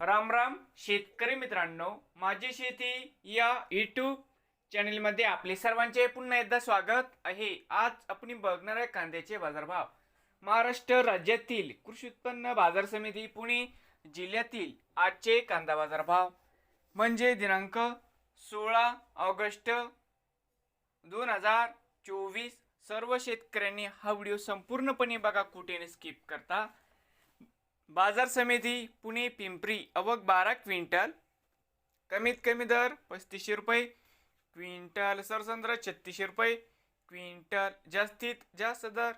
राम राम शेतकरी मित्रांनो. माझी शेती या यूट्यूब चॅनेलमध्ये आपले सर्वांचे पुन्हा एकदा स्वागत आहे. आज आपण बघणार आहे कांद्याचे बाजारभाव. महाराष्ट्र राज्यातील कृषी उत्पन्न बाजार समिती पुणे जिल्ह्यातील आजचे कांदा बाजारभाव. म्हणजे दिनांक सोळा ऑगस्ट दोन हजार चोवीस. सर्व शेतकऱ्यांनी हा व्हिडिओ संपूर्णपणे बघा कुठेने स्किप करता. बाजार समिती पुणे पिंपरी अवक बारा क्विंटल. कमीत कमी दर पस्तीसशे रुपये. क्विंटल सरसंद्र छत्तीसशे रुपये. क्विंटल जास्तीत जास्त दर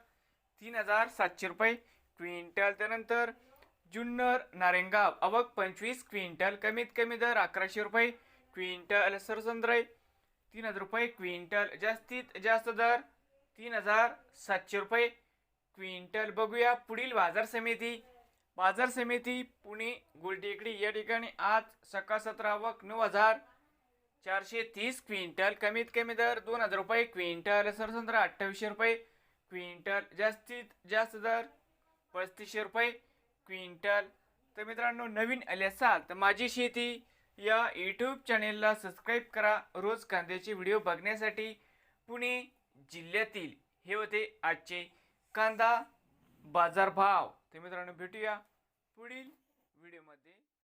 तीन हजार सातशे रुपये. क्विंटल त्यानंतर जुन्नर नारेंगाव अवक पंचवीस क्विंटल कमीत कमी दर अकराशे रुपये. क्विंटल सरसंद्र तीन हजार रुपये. क्विंटल जास्तीत जास्त दर तीन हजार सातशे रुपये. क्विंटल बघूया पुढील बाजार समिती. बाजार समिती पुणे गुलटेकडी या ठिकाणी आज सकाळ सतरा आवक नऊ हजार चारशे तीस क्विंटल कमीत कमी दर दोन हजार रुपये क्विंटल सरसंत्र अठ्ठावीसशे रुपये क्विंटल जास्तीत जास्त दर पस्तीसशे रुपये क्विंटल. तर मित्रांनो नवीन आले असाल तर माझी शेती या यूट्यूब चॅनेलला सबस्क्राईब करा. रोज कांद्याचे व्हिडिओ बघण्यासाठी पुणे जिल्ह्यातील हे होते आजचे कांदा बाजारभाव. तर मित्रांनो भेटूया पुढील व्हिडिओमध्ये